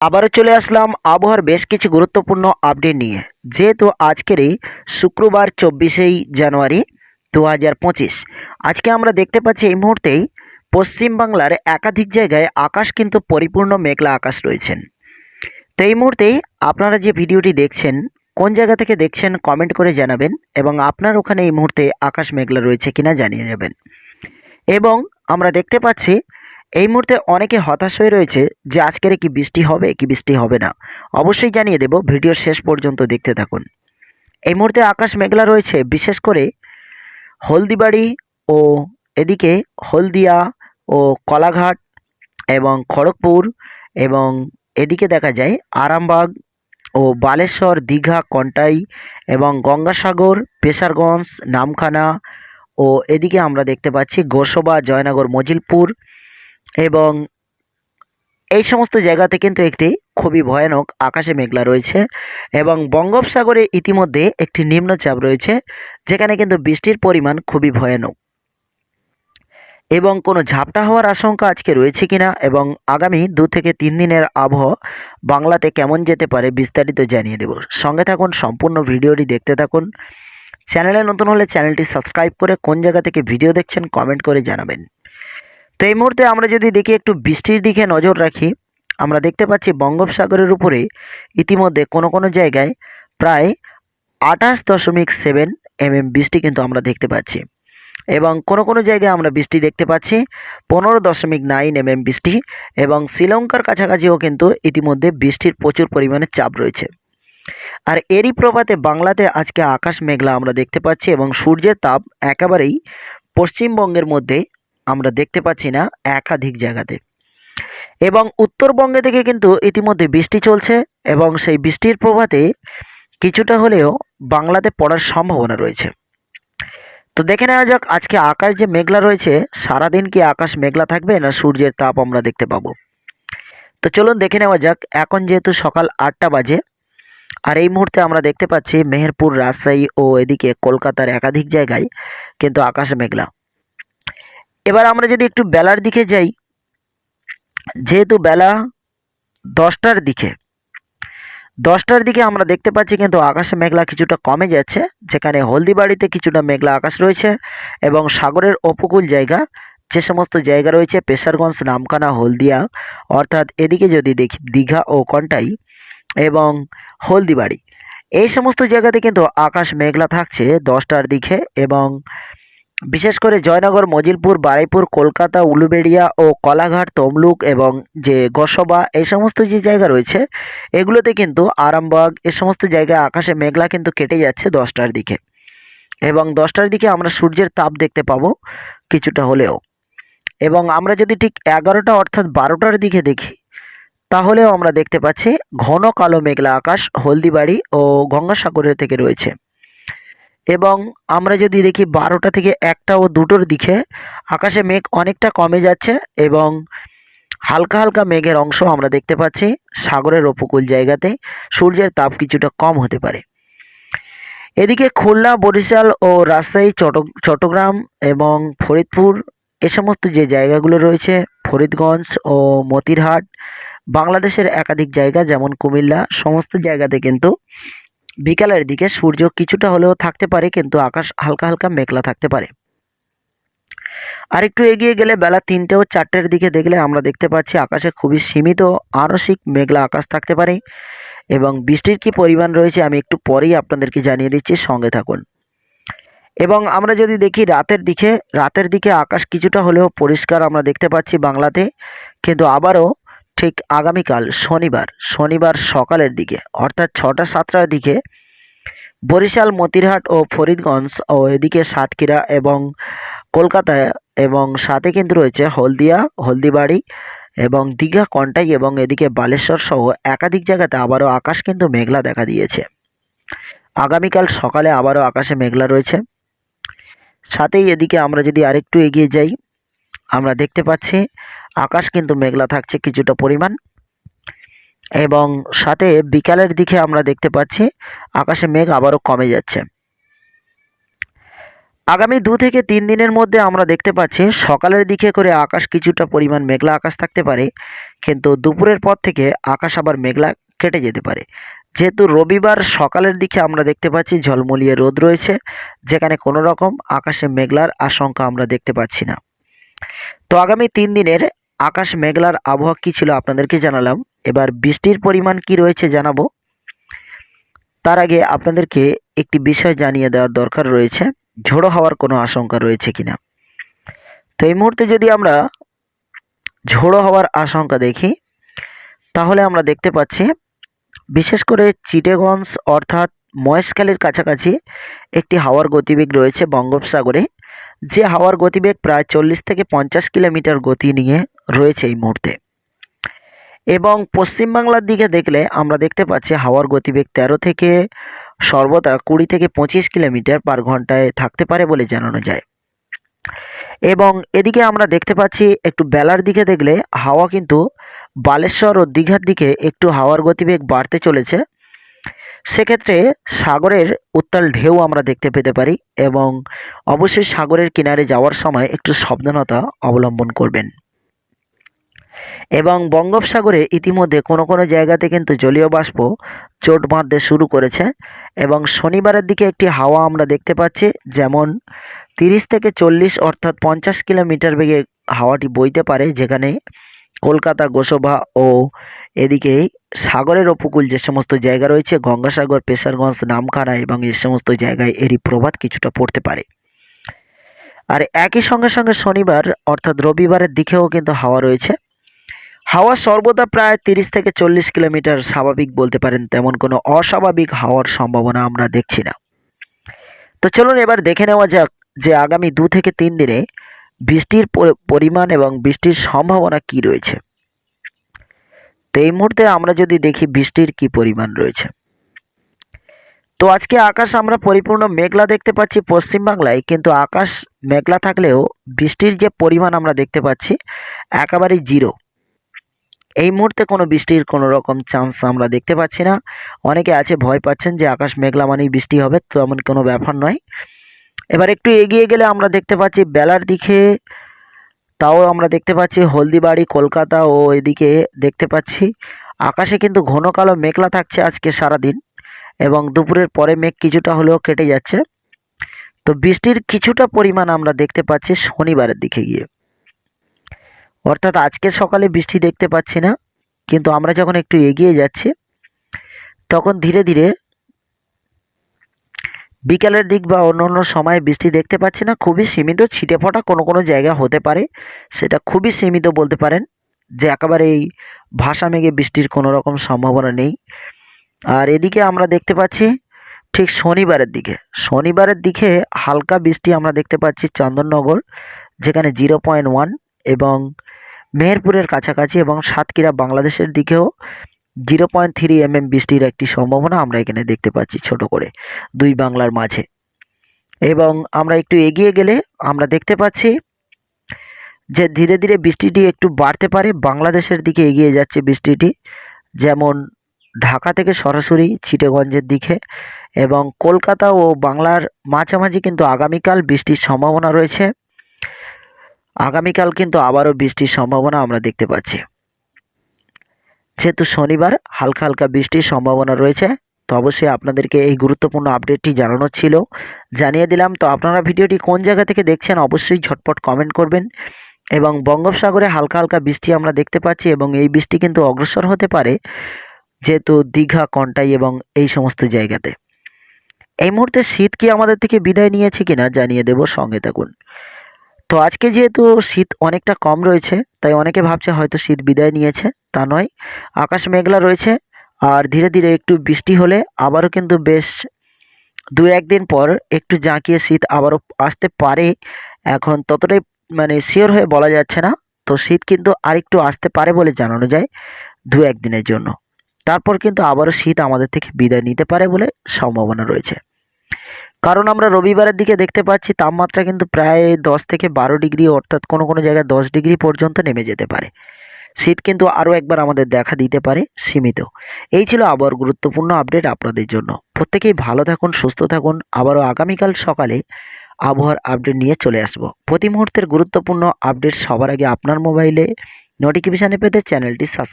আবারও চলে আসলাম আবহাওয়ার বেশ কিছু গুরুত্বপূর্ণ আপডেট নিয়ে। যেহেতু আজকের শুক্রবার চব্বিশেই জানুয়ারি দু হাজার পঁচিশ, আজকে আমরা দেখতে পাচ্ছি এই মুহূর্তেই পশ্চিমবাংলার একাধিক জায়গায় আকাশ কিন্তু পরিপূর্ণ মেঘলা আকাশ রয়েছেন তো এই মুহূর্তেই আপনারা যে ভিডিওটি দেখছেন, কোন জায়গা থেকে দেখছেন কমেন্ট করে জানাবেন এবং আপনার ওখানে এই মুহূর্তে আকাশ মেঘলা রয়েছে কিনা জানিয়ে যাবেন। এবং আমরা দেখতে পাচ্ছি এই মুহূর্তে অনেকে হতাশ হয়ে রয়েছে যে আজকের কি বৃষ্টি হবে, কি বৃষ্টি হবে না। অবশ্যই জানিয়ে দেব ভিডিও শেষ পর্যন্ত দেখতে থাকুন। এই মুহূর্তে আকাশ মেঘলা রয়েছে, বিশেষ করে হলদিবাড়ি ও এদিকে হলদিয়া ও কলাঘাট এবং খড়গপুর এবং এদিকে দেখা যায় আরামবাগ ও বালেশ্বর, দীঘা, কন্টাই এবং গঙ্গাসাগর, পেশারগঞ্জ, নামখানা ও এদিকে আমরা দেখতে পাচ্ছি গোসবা, জয়নগর, মজিলপুর এবং এই সমস্ত জায়গাতে কিন্তু একটি খুবই ভয়ানক আকাশে মেঘলা রয়েছে এবং বঙ্গোপসাগরে ইতিমধ্যে একটি নিম্নচাপ রয়েছে, যেখানে কিন্তু বৃষ্টির পরিমাণ খুবই ভয়ানক। এবং কোনো ঝাপটা হওয়ার আশঙ্কা আজকে রয়েছে কিনা এবং আগামী দু থেকে তিন দিনের আবহাওয়া বাংলাতে কেমন যেতে পারে বিস্তারিত জানিয়ে দেব। সঙ্গে থাকুন, সম্পূর্ণ ভিডিওটি দেখতে থাকুন। চ্যানেলে নতুন হলে চ্যানেলটি সাবস্ক্রাইব করে কোন জায়গা থেকে ভিডিও দেখছেন কমেন্ট করে জানাবেন। তো এই মুহূর্তে আমরা যদি দেখি একটু বৃষ্টির দিকে নজর রাখি, আমরা দেখতে পাচ্ছি বঙ্গোপসাগরের উপরে ইতিমধ্যে কোনো কোনো জায়গায় প্রায় আঠাশ দশমিক সেভেন এমএম বৃষ্টি কিন্তু আমরা দেখতে পাচ্ছি এবং কোনো কোনো জায়গায় আমরা বৃষ্টি দেখতে পাচ্ছি পনেরো দশমিক নাইন এমএম বৃষ্টি এবং শ্রীলঙ্কার কাছাকাছিও কিন্তু ইতিমধ্যে বৃষ্টির প্রচুর পরিমাণে চাপ রয়েছে। আর এরই প্রভাতে বাংলাতে আজকে আকাশ মেঘলা আমরা দেখতে পাচ্ছি এবং সূর্যের তাপ একেবারেই পশ্চিমবঙ্গের মধ্যে আমরা দেখতে পাচ্ছি না একাধিক জায়গাতে। এবং উত্তরবঙ্গে থেকে কিন্তু ইতিমধ্যে বৃষ্টি চলছে এবং সেই বৃষ্টির প্রভাতে কিছুটা হলেও বাংলাতে পড়ার সম্ভাবনা রয়েছে। তো দেখে নেওয়া যাক, আজকে আকাশ যে মেঘলা রয়েছে, সারাদিন কি আকাশ মেঘলা থাকবে না সূর্যের তাপ আমরা দেখতে পাবো? তো চলুন দেখে নেওয়া যাক, এখন যেহেতু সকাল আটটা বাজে, আর এই মুহূর্তে আমরা দেখতে পাচ্ছি মেহেরপুর, রাজশাহী ও এদিকে কলকাতার একাধিক জায়গায় কিন্তু আকাশ মেঘলা। এবার আমরা যদি একটু বেলার দিকে যাই, যেহেতু বেলা দশটার দিকে দশটার দিকে আমরা দেখতে পাচ্ছি কিন্তু আকাশে মেঘলা কিছুটা কমে যাচ্ছে, যেখানে হলদিবাড়িতে কিছুটা মেঘলা আকাশ রয়েছে এবং সাগরের উপকূল জায়গা, যে সমস্ত জায়গা রয়েছে, পেশারগঞ্জ, নামখানা, হলদিয়া, অর্থাৎ এদিকে যদি দেখি দীঘা ও কন্টাই এবং হলদিবাড়ি, এই সমস্ত জায়গাতে কিন্তু আকাশ মেঘলা থাকছে দশটার দিকে এবং বিশেষ করে জয়নগর, মজিলপুর, বারুইপুর, কলকাতা, উলুবেড়িয়া ও কলাঘাট, তমলুক এবং যে গসবা, এই সমস্ত যে জায়গা রয়েছে, এগুলোতে কিন্তু আরামবাগ, এ সমস্ত জায়গায় আকাশে মেঘলা কিন্তু কেটে যাচ্ছে দশটার দিকে। এবং দশটার দিকে আমরা সূর্যের তাপ দেখতে পাবো কিছুটা হলেও। এবং আমরা যদি ঠিক এগারোটা অর্থাৎ বারোটার দিকে দেখি, তাহলেও আমরা দেখতে পাচ্ছি ঘন কালো মেঘলা আকাশ হলদিবাড়ি ও গঙ্গাসাগরের থেকে রয়েছে। এবং আমরা যদি দেখি বারোটা থেকে একটা ও দুটোর দিকে, আকাশে মেঘ অনেকটা কমে যাচ্ছে এবং হালকা হালকা মেঘের অংশ আমরা দেখতে পাচ্ছি সাগরের উপকূল জায়গাতে। সূর্যের তাপ কিছুটা কম হতে পারে। এদিকে খুলনা, বরিশাল ও রাজশাহী, চট, চট্টগ্রাম এবং ফরিদপুর এ সমস্ত যে জায়গাগুলো রয়েছে, ফরিদগঞ্জ ও মতিরহাট, বাংলাদেশের একাধিক জায়গা যেমন কুমিল্লা, সমস্ত জায়গাতে কিন্তু বিকালের দিকে সূর্য কিছুটা হলেও থাকতে পারে, কিন্তু আকাশ হালকা হালকা মেঘলা থাকতে পারে। আর একটু এগিয়ে গেলে বেলা তিনটে ও চারটের দিকে দেখলে আমরা দেখতে পাচ্ছি আকাশে খুবই সীমিত আংশিক মেঘলা আকাশ থাকতে পারে। এবং বৃষ্টির কি পরিমাণ রয়েছে আমি একটু পরেই আপনাদেরকে জানিয়ে দিচ্ছি, সঙ্গে থাকুন। এবং আমরা যদি দেখি রাতের দিকে রাতের দিকে আকাশ কিছুটা হলেও পরিষ্কার আমরা দেখতে পাচ্ছি বাংলাতে, কিন্তু আবারও ঠিক আগামীকাল শনিবার শনিবার সকালের দিকে, অর্থাৎ ছটা সাতটার দিকে বরিশাল, মতিরহাট ও ফরিদগঞ্জ ও এদিকে সাতক্ষীরা এবং কলকাতায় এবং সাথে কিন্তু রয়েছে হলদিয়া, হলদিবাড়ি এবং দীঘা, কন্টাই এবং এদিকে বালেশ্বর সহ একাধিক জায়গাতে আবারও আকাশ কিন্তু মেঘলা দেখা দিয়েছে। আগামীকাল সকালে আবারও আকাশে মেঘলা রয়েছে। সাথেই এদিকে আমরা যদি আরেকটু এগিয়ে যাই আমরা দেখতে পাচ্ছি, আকাশ কিন্তু মেঘলা থাকছে কিছুটা পরিমাণ। এবং সাথে বিকালের দিকে আমরা দেখতে পাচ্ছি, আকাশে মেঘ আবারও কমে যাচ্ছে। আগামী দু থেকে তিন দিনের মধ্যে আমরা দেখতে পাচ্ছি, সকালের দিকে করে আকাশ কিছুটা পরিমাণ মেঘলা আকাশ থাকতে পারে, কিন্তু দুপুরের পর থেকে আকাশ আবার মেঘলা কেটে যেতে পারে। যেহেতু রবিবার সকালের দিকে আমরা দেখতে পাচ্ছি, ঝলমলিয়ে রোদ রয়েছে, যেখানে কোনো রকম আকাশে মেঘলার আশঙ্কা আমরা দেখতে পাচ্ছি না। তো আগামী তিন দিনের আকাশ মেঘলার আবহাওয়া কী ছিল আপনাদেরকে জানালাম। এবার বৃষ্টির পরিমাণ কি রয়েছে জানাব। তার আগে আপনাদেরকে একটি বিষয় জানিয়ে দেওয়ার দরকার রয়েছে। ঝোড়ো হওয়ার কোনো আশঙ্কা রয়েছে কিনা। তো এই মুহূর্তে যদি আমরা ঝোড়ো হওয়ার আশঙ্কা দেখি, তাহলে আমরা দেখতে পাচ্ছি, বিশেষ করে চিটেগঞ্জ অর্থাৎ মহেশখালীর কাছাকাছি একটি হাওয়ার গতিবেগ রয়েছে বঙ্গোপসাগরে। যে হাওয়ার গতিবেগ প্রায় চল্লিশ থেকে পঞ্চাশ কিলোমিটার গতি নিয়ে রয়েছে এই মুহূর্তে। এবং পশ্চিমবাংলার দিকে দেখলে আমরা দেখতে পাচ্ছি হাওয়ার গতিবেগ তেরো থেকে সর্বদা কুড়ি থেকে পঁচিশ কিলোমিটার পার ঘন্টায় থাকতে পারে বলে জানানো যায়। এবং এদিকে আমরা দেখতে পাচ্ছি একটু বেলার দিকে দেখলে হাওয়া কিন্তু বালেশ্বর ও দীঘার দিকে একটু হাওয়ার গতিবেগ বাড়তে চলেছে। সেক্ষেত্রে সাগরের উত্তাল ঢেউ আমরা দেখতে পেতে পারি এবং অবশ্যই সাগরের কিনারে যাওয়ার সময় একটু সাবধানতা অবলম্বন করবেন। এবং বঙ্গোপসাগরে ইতিমধ্যে কোনো কোনো জায়গাতে কিন্তু জলীয় বাষ্প চোট বাঁধতে শুরু করেছে এবং শনিবারের দিকে একটি হাওয়া আমরা দেখতে পাচ্ছি যেমন তিরিশ থেকে চল্লিশ অর্থাৎ পঞ্চাশ কিলোমিটার বেগে হাওয়াটি বইতে পারে যেখানে কলকাতা গোসভা ও এদিকে সাগরের উপকূল যে সমস্ত জায়গা রয়েছে, গঙ্গাসাগর, পেশারগঞ্জ, নামখানা এবং এই সমস্ত জায়গায় এরই প্রভাব কিছুটা পড়তে পারে। আর একই সঙ্গে সঙ্গে শনিবার অর্থাৎ রবিবারের দিকেও কিন্তু হাওয়া রয়েছে। হাওয়া সর্বদা প্রায় তিরিশ থেকে চল্লিশ কিলোমিটার স্বাভাবিক বলতে পারেন, তেমন কোনো অস্বাভাবিক হাওয়ার সম্ভাবনা আমরা দেখছি না। তো চলুন এবার দেখে নেওয়া যাক যে আগামী দু থেকে তিন দিনে বৃষ্টির পরিমাণ এবং বৃষ্টির সম্ভাবনা কি রয়েছে? তো এই মুহূর্তে আমরা যদি দেখি বৃষ্টির কি পরিমাণ রয়েছে। তো আজকে আকাশ আমরা পরিপূর্ণ মেঘলা দেখতে পাচ্ছি পশ্চিমবাংলায় কিন্তু আকাশ মেঘলা থাকলেও বৃষ্টির যে পরিমাণ আমরা দেখতে পাচ্ছি একেবারেই জিরো। এই মুহূর্তে কোনো বৃষ্টির কোনো রকম চান্স আমরা দেখতে পাচ্ছি না। অনেকে আছে ভয় পাচ্ছেন যে আকাশ মেঘলা মানেই বৃষ্টি হবে, তো এমন কোনো ব্যাপার নয়। এবার একটু এগিয়ে গেলে আমরা দেখতে পাচ্ছি বেলার দিকে, তাও আমরা দেখতে পাচ্ছি হলদিবাড়ি, কলকাতা ও এদিকে দেখতে পাচ্ছি। আকাশে কিন্তু ঘন কালো মেঘলা থাকছে আজকে সারাদিন এবং দুপুরের পরে মেঘ কিছুটা হলেও কেটে যাচ্ছে। তো বৃষ্টির কিছুটা পরিমাণ আমরা দেখতে পাচ্ছি শনিবারের দিকে গিয়ে। অর্থাৎ আজকে সকালে বৃষ্টি দেখতে পাচ্ছি না, কিন্তু আমরা যখন একটু এগিয়ে যাচ্ছি, তখন ধীরে ধীরে বিকালের দিক বা অন্য অন্য সময়ে বৃষ্টি দেখতে পাচ্ছি না, খুবই সীমিত, ছিটে ফোটা কোনো কোনো জায়গা হতে পারে, সেটা খুবই সীমিত বলতে পারেন, যে একেবারে এই ভাষা মেঘে বৃষ্টির কোনো রকম সম্ভাবনা নেই। আর এদিকে আমরা দেখতে পাচ্ছি ঠিক শনিবারের দিকে শনিবারের দিকে হালকা বৃষ্টি আমরা দেখতে পাচ্ছি চন্দননগর, যেখানে জিরো পয়েন্ট ওয়ান এবং মেহেরপুরের কাছাকাছি এবং সাতক্ষীরা বাংলাদেশের দিকেও জিরো পয়েন্ট থ্রি এমএম বৃষ্টির একটি সম্ভাবনা আমরা এখানে দেখতে পাচ্ছি ছোট করে, দুই বাংলার মাঝে। এবং আমরা একটু এগিয়ে গেলে আমরা দেখতে পাচ্ছি যে ধীরে ধীরে বৃষ্টিটি একটু বাড়তে পারে, বাংলাদেশের দিকে এগিয়ে যাচ্ছে বৃষ্টিটি, যেমন ঢাকা থেকে সরাসরি চিটেগঞ্জের দিকে। এবং কলকাতা ও বাংলার মাঝামাঝি কিন্তু আগামীকাল বৃষ্টির সম্ভাবনা রয়েছে। আগামীকাল কিন্তু আবারও বৃষ্টির সম্ভাবনা আমরা দেখতে পাচ্ছি। যেহেতু শনিবার হালকা হালকা বৃষ্টির সম্ভাবনা রয়েছে, তো অবশ্যই আপনাদেরকে এই গুরুত্বপূর্ণ আপডেটটি জানানো ছিল। জানিয়ে দিলাম, তো আপনারা ভিডিওটি কোন জায়গা থেকে দেখছেন অবশ্যই ঝটপট কমেন্ট করবেন এবং বঙ্গোপসাগরে হালকা হালকা বৃষ্টি আমরা দেখতে পাচ্ছি এবং এই বৃষ্টি কিন্তু অগ্রসর হতে পারে, যেহেতু দীঘা, কন্টাই এবং এই সমস্ত জায়গাতে। এই মুহূর্তে শীত কি আমাদের থেকে বিদায় নিয়েছে কিনা জানিয়ে দেব, সঙ্গে থাকুন। তো আজকে যেহেতু শীত অনেকটা কম রয়েছে তাই অনেকে ভাবছে হয়তো শীত বিদায় নিয়েছে, তা নয়। আকাশ মেঘলা রয়েছে আর ধীরে ধীরে একটু বৃষ্টি হলে আবারও কিন্তু বেশ দু একদিন পর একটু জাঁকিয়ে শীত আবারও আসতে পারে। এখন ততটাই মানে শিওর হয়ে বলা যাচ্ছে না, তো শীত কিন্তু আরেকটু আসতে পারে বলে জানানো যায় দু একদিনের জন্য। তারপর কিন্তু আবারও শীত আমাদের থেকে বিদায় নিতে পারে বলে সম্ভাবনা রয়েছে। কারণ আমরা রবিবারের দিকে দেখতে পাচ্ছি তাপমাত্রা কিন্তু প্রায় দশ থেকে বারো ডিগ্রি, অর্থাৎ কোনো কোনো জায়গায় দশ ডিগ্রি পর্যন্ত নেমে যেতে পারে। শীত কিন্তু আরও একবার আমাদের দেখা দিতে পারে, সীমিত। এই ছিল আবার গুরুত্বপূর্ণ আপডেট আপনাদের জন্য। প্রত্যেকেই ভালো থাকুন, সুস্থ থাকুন। আবারও আগামীকাল সকালে আবহাওয়ার আপডেট নিয়ে চলে আসব। প্রতি মুহূর্তের গুরুত্বপূর্ণ আপডেট সবার আগে আপনার মোবাইলে। নোটিফিকেশানে পেতে চ্যানেলটি সাবস্ক্রাইব